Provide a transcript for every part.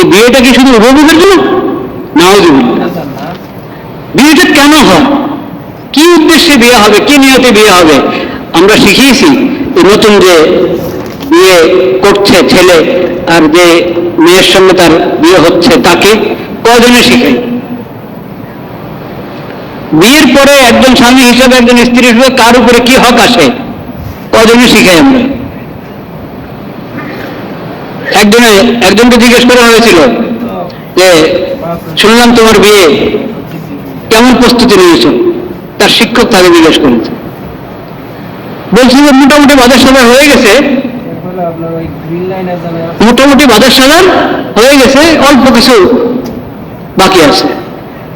এই বিয়েটা কি শুধু উপভোগের জন্য? নাওজুবিল্লাহ বিয়েটা কেন হয়? কি উদ্দেশ্যে বিয়ে হবে? কি নিয়তে বিয়ে হবে? আমরা শিখিয়েছি এই নতুন যে বিয়ে করছে ছেলে আর যে মেয়ের সঙ্গে তার বিয়ে হচ্ছে তাকে কজনে শিখাই? বিয়ের পরে একজন স্বামী হিসেবে একজন স্ত্রী হিসেবে কার উপরে কি হক আসে? কজনে শিখাই আমরা? একজনে একজনকে জিজ্ঞেস করা হয়েছিল যে, শুনলাম তোমার বিয়ে। কেমন প্রস্তুতি নিয়েছ? তার শিক্ষক তাকে জিজ্ঞেস করেছে। বলছি যে মোটামুটি বাজার সাজার হয়ে গেছে। মোটামুটি বাজার সাজার হয়ে গেছে, অল্প কিছু বাকি আছে।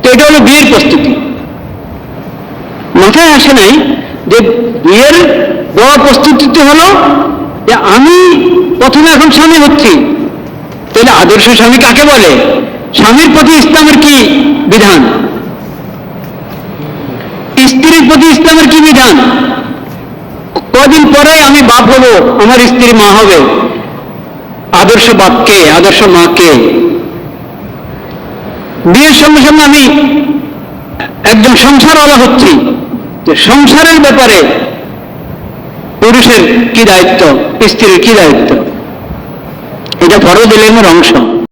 তো এটা হলো বিয়ের প্রস্তুতি। মাথায় আসে নাই যে বিয়ের বড় প্রস্তুতি হলো প্রথমে এখন স্বামী হচ্ছি তাহলে আদর্শ স্বামী কাকে বলে? স্বামীর প্রতি ইসলামের কি বিধান? স্ত্রীর প্রতি ইসলামের কি বিধান? কদিন পরে আমি বাপ হব, আমার স্ত্রী মা হবে। আদর্শ বাপকে, আদর্শ মাকে। বিয়ের সঙ্গে সঙ্গে আমি একজন সংসারওয়ালা হচ্ছি। যে সংসারের ব্যাপারে পুরুষের কি দায়িত্ব, স্ত্রীর কি দায়িত্ব? এটা ফরজ ইলমের অংশ।